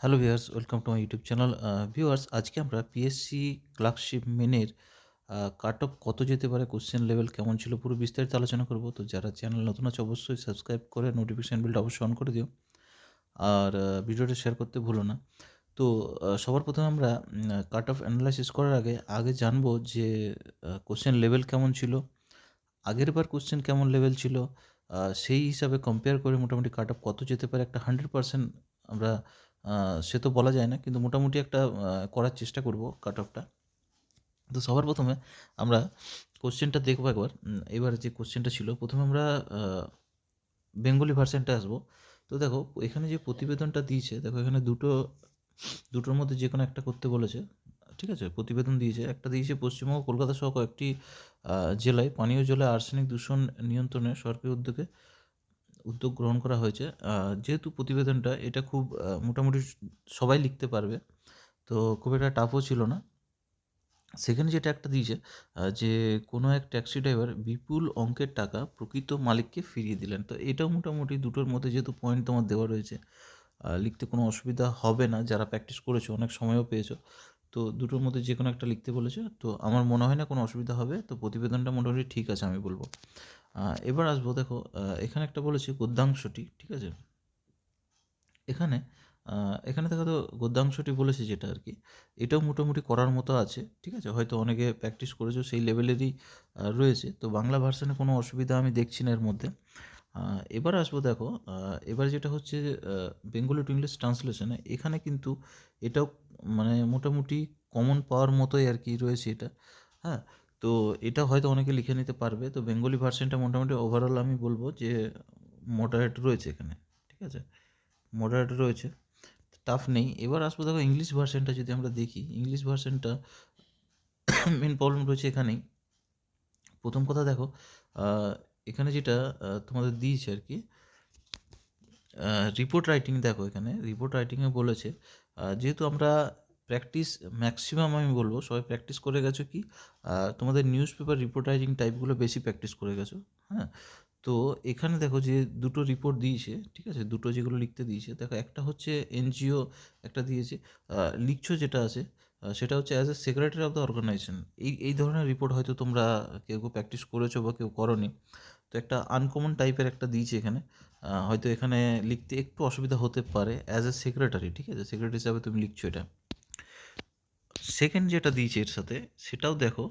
Hello viewers, welcome to my YouTube channel. Viewers, আজকে আমরা PSC clerkship মেনের cut off কত যেতে পারে, কোশ্চেন লেভেল কেমন ছিল, পুরো বিস্তারিত আলোচনা করব। তো যারা চ্যানেল নতুন আছে, অবশ্যই সাবস্ক্রাইব করে নোটিফিকেশান বিলটা অবশ্যই অন করে দিও। আর ভিডিওটা শেয়ার করতে ভুলো না। তো সবার প্রথমে আমরা কাট অফ অ্যানালাইসিস করার আগে আগে জানব যে কোশ্চেন লেভেল কেমন ছিল, আগের বার কোশ্চেন কেমন লেভেল ছিল সেই হিসাবে কম্পেয়ার করে মোটামুটি কাট অফ কত যেতে পারে, একটা হান্ড্রেড পার্সেন্ট আমরা সে তো বলা যায় না, কিন্তু মোটামুটি একটা করার চেষ্টা করব কাট অফটা তো সবার প্রথমে আমরা কোশ্চেনটা দেখব একবার। এবার যে কোশ্চেনটা ছিল, প্রথমে আমরা বেঙ্গলি ভার্সনটা আসব। তো দেখো, এখানে যে প্রতিবেদনটা দিয়েছে, দেখো এখানে দুটো, দুটোর মধ্যে যে কোনো একটা করতে বলেছে, ঠিক আছে? প্রতিবেদন দিয়েছে, একটা দিয়েছে পশ্চিমবঙ্গ, কলকাতা সহ কয়েকটি জেলায়। পানীয় জলে আর্সেনিক দূষণ নিয়ন্ত্রণে সরকারি উদ্যোগে উদ্যোগ গ্রহণ করা হয়েছে। যেহেতু প্রতিবেদনটা, এটা খুব মোটামুটি সবাই লিখতে পারবে। তো খুব একটা টাফও ছিল না। সেখানে যেটা একটা দিয়েছে যে কোনো এক ট্যাক্সি ড্রাইভার বিপুল অঙ্কের টাকা প্রকৃত মালিককে ফিরিয়ে দিলেন। তো এটাও মোটামুটি দুটোর মধ্যে যেহেতু পয়েন্ট তোমার দেওয়া রয়েছে লিখতে কোনো অসুবিধা হবে না। যারা প্র্যাকটিস করেছ, অনেক সময়ও পেয়েছ। তো দুটোর মধ্যে যে কোনো একটা লিখতে বলেছে। তো আমার মনে হয় না কোনো অসুবিধা হবে। তো প্রতিবেদনটা মোটামুটি ঠিক আছে আমি বলব। এবার আসব, দেখো এখানে একটা বলেছি গদ্যাংশটি, ঠিক আছে? এখানে এখানে দেখো তো গদ্যাংশটি বলেছে যেটা আর কি, এটাও মোটামুটি করার মতো আছে, ঠিক আছে? হয়তো অনেকে প্র্যাকটিস করেছ, সেই লেভেলেরই রয়েছে। তো বাংলা ভার্সানে কোনো অসুবিধা আমি দেখছি না এর মধ্যে। এবার আসব, দেখো এবার যেটা হচ্ছে বেঙ্গলি টু ইংলিশ ট্রান্সলেশনে এখানে কিন্তু এটাও মানে মোটামুটি কমন পাওয়ার মতোই আর কি রয়েছে এটা হ্যাঁ? তো এটা হয়তো অনেকে লিখে নিতে পারবে। তো বেঙ্গলি ভার্সনটা মোটামুটি ওভারঅল আমি বলব যে মডারেট রয়েছে এখানে, ঠিক আছে? মডারেট রয়েছে টাফ নেই। এবার আসব দেখো ইংলিশ ভার্সনটা যদি আমরা দেখি। ইংলিশ ভার্সনটা মেন প্রবলেম রয়েছে এখানেই। প্রথম কথা দেখো এখানে যেটা তোমাদের দিয়েছে আর কি রিপোর্ট রাইটিং দেখো এখানে। রিপোর্ট রাইটিংয়ে বলেছে যেহেতু আমরা প্র্যাকটিস ম্যাক্সিমাম আমি বলব, সবাই প্র্যাকটিস করে গেছো কি? তোমাদের নিউজ পেপার রিপোর্টাইজিং টাইপগুলো বেশি প্র্যাকটিস করে গেছো হ্যাঁ? তো এখানে দেখো যে দুটো রিপোর্ট দিয়েছে, ঠিক আছে? দুটো যেগুলো লিখতে দিয়েছে, দেখো একটা হচ্ছে এনজিও, একটা দিয়েছে লিখছো যেটা আছে সেটা হচ্ছে as a secretary of the organization এই এই ধরনের রিপোর্ট হয়তো তোমরা কেউ কেউ প্র্যাকটিস করেছ বা কেউ করনি। তো একটা আনকমন টাইপের একটা দিয়েছে এখানে হয়তো এখানে লিখতে একটু অসুবিধা হতে পারে অ্যাজ এ সেক্রেটারি ঠিক আছে? সেক্রেটারি হিসাবে তুমি লিখছো এটা। সেকেন্ড যেটা দিয়েছে এর সাথে, সেটাও দেখো।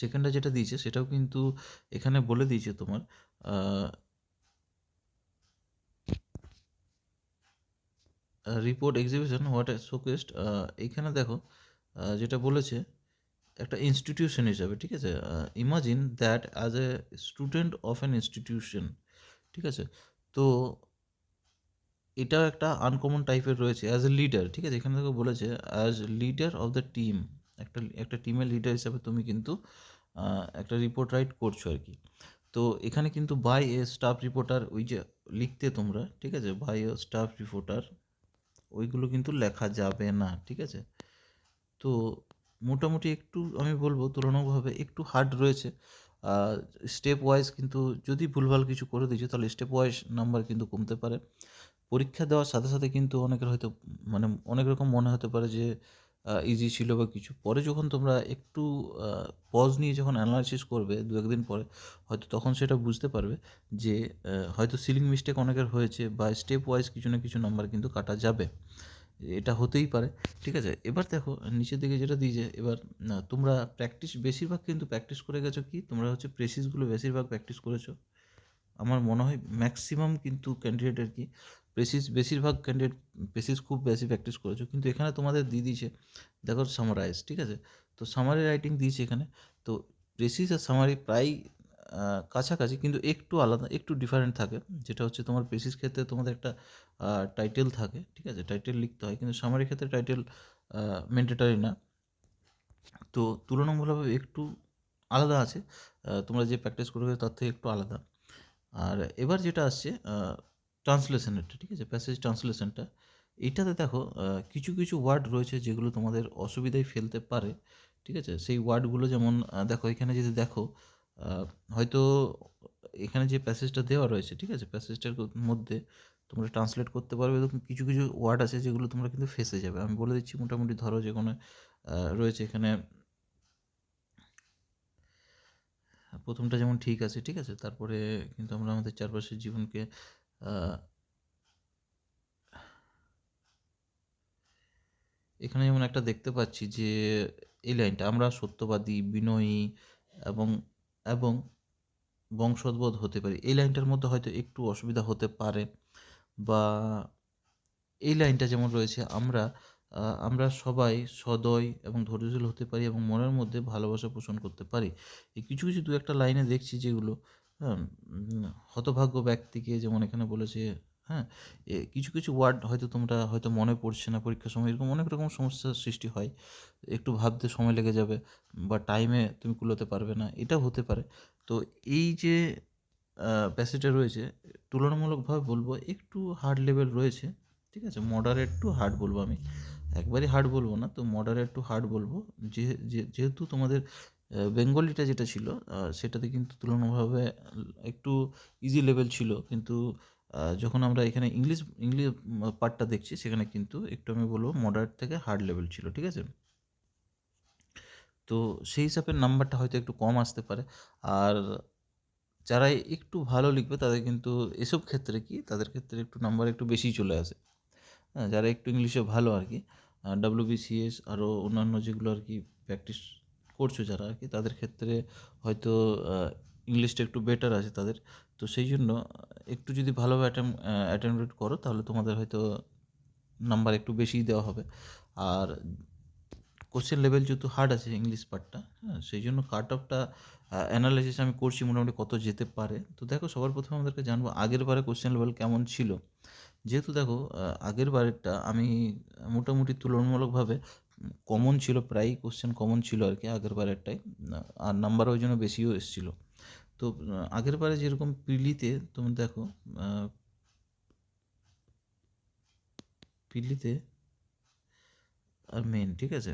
সেকেন্ডটা যেটা দিয়েছে, সেটাও কিন্তু এখানে বলে দিয়েছে তোমার রিপোর্ট এক্সিবিশন হোয়াট শোকেস্ট এইখানে দেখো যেটা বলেছে, একটা ইনস্টিটিউশন হিসাবে, ঠিক আছে? Imagine that as a student of an institution ঠিক আছে? তো এটাও একটা আনকমন টাইপের রয়েছে অ্যাজ এ লিডার ঠিক আছে? এখানে দেখো বলেছে as leader of the team একটা একটা টিমের লিডার হিসাবে তুমি কিন্তু একটা রিপোর্ট রাইট করছ আর কি। তো এখানে কিন্তু বাই এ স্টাফ রিপোর্টার ওই যে লিখতে তোমরা, ঠিক আছে? বাই এ স্টাফ রিপোর্টার ওইগুলো কিন্তু লেখা যাবে না, ঠিক আছে? তো মোটামুটি একটু, আমি বলব, তুলনামূলকভাবে একটু হার্ড রয়েছে। স্টেপ ওয়াইজ কিন্তু যদি ভুলভাল কিছু করে দিয়েছে, তাহলে স্টেপ ওয়াইজ নাম্বার কিন্তু কমতে পারে। পরীক্ষা দেওয়ার সাথে সাথে কিন্তু অনেকের হয়তো মানে অনেক রকম মনে হতে পারে যে ইজি ছিল বা কিছু। পরে যখন তোমরা একটু পজ নিয়ে যখন অ্যানালাইসিস করবে দু একদিন পরে, হয়তো তখন সেটা বুঝতে পারবে যে হয়তো সিলিং মিস্টেক অনেকের হয়েছে বা স্টেপ ওয়াইজ কিছু না কিছু নাম্বার কিন্তু কাটা যাবে। এটা হতেই পারে, ঠিক আছে? এবার দেখো, নিচের দিকে যেটা দিয়েছে এবার তোমরা প্র্যাকটিস বেশিরভাগ কিন্তু প্র্যাকটিস করে গেছো কি? তোমরা হচ্ছে প্রেসিসগুলো বেশিরভাগ প্র্যাকটিস করেছ। আমার মনে হয় ম্যাক্সিমাম কিন্তু ক্যান্ডিডেটের কি প্রেসিস বেশিরভাগ ক্যান্ডিডেট প্রেসিস খুব বেশি প্র্যাকটিস করেছ। কিন্তু এখানে তোমাদের দিয়ে দিয়েছে, দেখো সামারাইজ ঠিক আছে? তো সামারি রাইটিং দিয়েছে এখানে। তো প্রেসিস আর সামারি প্রায় কাছাকাছি, কিন্তু একটু আলাদা, একটু ডিফারেন্ট থাকে। যেটা হচ্ছে তোমার প্রেসিস ক্ষেত্রে তোমাদের একটা টাইটেল থাকে, ঠিক আছে? টাইটেল লিখতে হয়, কিন্তু সামারি ক্ষেত্রে টাইটেল ম্যান্ডেটারি না। তো তুলনামূলকভাবে একটু আলাদা আছে। তোমরা যে প্র্যাকটিস করবে তার থেকে একটু আলাদা। আর এবার যেটা আসছে ট্রান্সলেশনেরটা ঠিক আছে? প্যাসেজ ট্রান্সলেশনটা এইটাতে দেখো কিছু কিছু ওয়ার্ড রয়েছে যেগুলো তোমাদের অসুবিধায় ফেলতে পারে, ঠিক আছে? সেই ওয়ার্ডগুলো যেমন দেখো, এখানে যদি দেখো হয়তো এখানে যে প্যাসেজটা দেওয়া রয়েছে, ঠিক আছে? প্যাসেজটার মধ্যে তোমরা ট্রান্সলেট করতে পারবে এবং কিছু কিছু ওয়ার্ড আছে যেগুলো তোমরা কিন্তু ফেসে যাবে। আমি বলে দিচ্ছি, মোটামুটি ধরো যে কোনো রয়েছে এখানে। প্রথমটা যেমন ঠিক আছে ঠিক আছে? তারপরে কিন্তু আমরা আমাদের চারপাশের জীবনকে এখানে যেমন একটা দেখতে পাচ্ছি যে এই লাইনটা, আমরা সত্যবাদী, বিনয়ী এবং এবং বংশোদ্ভূত হতে পারি। এই লাইনটার মধ্যে হয়তো একটু অসুবিধা হতে পারে বা এই লাইনটা যেমন রয়েছে, আমরা আমরা সবাই সদয় এবং ধৈর্যশীল হতে পারি এবং মনের মধ্যে ভালোবাসা পোষণ করতে পারি। এই কিছু কিছু দু একটা লাইনে দেখছি যেগুলো হ্যাঁ হতভাগ্য ব্যক্তিকে যেমন এখানে বলেছে হ্যাঁ? এ কিছু কিছু ওয়ার্ড হয়তো তোমরা হয়তো মনে পড়ছে না পরীক্ষার সময়, এরকম অনেক রকম সমস্যার সৃষ্টি হয়। একটু ভাবতে সময় লেগে যাবে বা টাইমে তুমি কুলোতে পারবে না এটা হতে পারে। তো এই যে প্যাসেজটা রয়েছে, তুলনামূলকভাবে বলব একটু হার্ড লেভেল রয়েছে, ঠিক আছে? মডারেট টু হার্ড বলব আমি। একবারই হার্ড বলব না, তো মডারেট টু হার্ড বলব। যে যেহেতু তোমাদের বেঙ্গলিটা যেটা ছিল সেটাতে কিন্তু তুলনাভাবে একটু ইজি লেভেল ছিল। কিন্তু যখন আমরা এখানে ইংলিশ ইংলিশ পার্টটা দেখছি, সেখানে কিন্তু একটু আমি বলব মডারেট থেকে হার্ড লেভেল ছিল, ঠিক আছে? তো সেই হিসাবে নাম্বারটা হয়তো একটু কম আসতে পারে। আর যারা একটু ভালো লিখবে, তাদের কিন্তু এসব ক্ষেত্রে কি, তাদের ক্ষেত্রে একটু নাম্বার একটু বেশিই চলে আসে। হ্যাঁ যারা একটু ইংলিশে ভালো আর কি ডাব্লিউবিসিএস আরও অন্যান্য যেগুলো আর কি প্র্যাকটিস করছ যারা আর কি, তাদের ক্ষেত্রে হয়তো ইংলিশটা একটু বেটার আছে তাদের। তো সেই জন্য, একটু যদি ভালোভাবে অ্যাটেম্প অ্যাটেম্পট করো, তাহলে তোমাদের হয়তো নাম্বার একটু বেশিই দেওয়া হবে। আর কোশ্চেন লেভেল যেহেতু হার্ড আছে ইংলিশ পার্টটা হ্যাঁ সেই জন্য কাট অফটা অ্যানালাইসিস আমি করছি মোটামুটি কত যেতে পারে। তো দেখো, সবার প্রথমে আমাদেরকে জানব আগের বারে কোশ্চেন লেভেল কেমন ছিল। যেহেতু দেখো আগের বারেরটা আমি মোটামুটি তুলনামূলকভাবে কমন ছিল প্রায় কোশ্চেন কমন ছিল আর কি আগের বারেরটাই। আর নাম্বার ওই জন্য বেশিও এসেছিল। তো, আগের বারে যেরকম পিলিতে, তুমি দেখো পিলিতে আর মেন ঠিক আছে?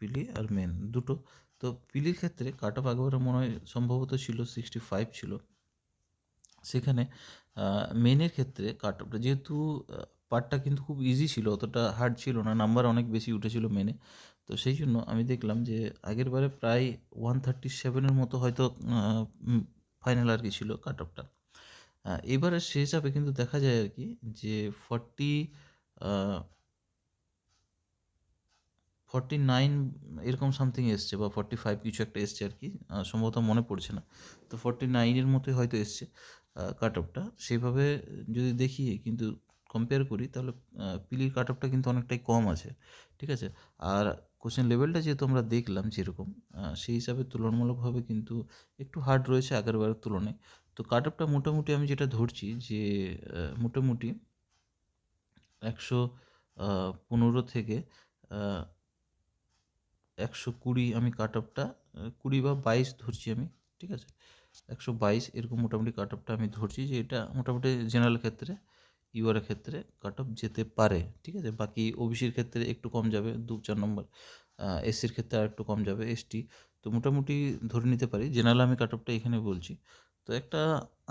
পিলি আর মেন দুটো। তো পিলির ক্ষেত্রে কাট অফ আগেবারে মনে হয় সম্ভবত ছিল সিক্সটি ফাইভ ছিল। সেখানে মেনের ক্ষেত্রে কাট অফটা যেহেতু পার্টটা কিন্তু খুব ইজি ছিল, অতটা হার্ড ছিল না নাম্বার অনেক বেশি উঠেছিল মেনে তো সেই জন্য আমি দেখলাম যে, আগের বারে প্রায় ওয়ান থার্টি সেভেনের মতো হয়তো ফাইনাল আর কি ছিল কাট অফটা এবারে সে হিসাবে কিন্তু দেখা যায় আর কি যে ফর্টি ফর্টি নাইন এরকম সামথিং এসছে বা ফর্টি ফাইভ কিছু একটা এসছে আর কি সম্ভবত মনে পড়ছে না। তো ফর্টি নাইনের মতোই হয়তো এসছে কাট অফটা সেইভাবে যদি দেখি, কিন্তু কম্পেয়ার করি, তাহলে পিলির কাট অফটা কিন্তু অনেকটাই কম আছে, ঠিক আছে? আর কোশ্চেন লেভেলটা যেহেতু আমরা দেখলাম যেরকম সেই হিসাবে তুলনামূলকভাবে কিন্তু একটু হার্ড রয়েছে আগেরবারের তুলনায়। তো কাট অফটা মোটামুটি আমি যেটা ধরছি যে মোটামুটি একশো পনেরো থেকে একশো কুড়ি আমি কাট অফটা কুড়ি বা বাইশ ধরছি আমি, ঠিক আছে? একশো বাইশ এরকম মোটামুটি কাট অফটা আমি ধরছি যে এটা মোটামুটি জেনারেল ক্ষেত্রে ইউআরের ক্ষেত্রে কাট অফ যেতে পারে, ঠিক আছে? বাকি ওবিসির ক্ষেত্রে একটু কম যাবে দু চার নম্বর এসসির ক্ষেত্রে আর একটু কম যাবে এসটি তো মোটামুটি ধরে নিতে পারি জেনারেল আমি কাট অফটা এখানে বলছি। তো একটা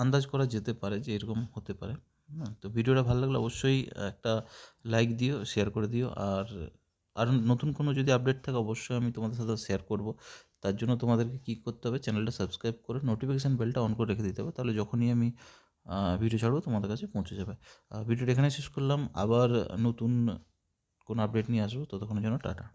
আন্দাজ করা যেতে পারে যে এরকম হতে পারে হ্যাঁ? তো ভিডিওটা ভালো লাগলে অবশ্যই একটা লাইক দিও শেয়ার করে দিও, আর আর নতুন কোনো যদি আপডেট থাকে, অবশ্যই আমি তোমাদের সাথে শেয়ার করব। তার জন্য তোমাদেরকে কী করতে হবে চ্যানেলটা সাবস্ক্রাইব করে নোটিফিকেশান বেলটা অন করে রেখে দিতে হবে। তাহলে যখনই আমি ভিডিও ছাড়বো, তোমাদের কাছে পৌঁছে যাবে। ভিডিওটা এখানে শেষ করলাম। আবার নতুন কোনো আপডেট নিয়ে আসব। ততক্ষণের জন্য টাটা।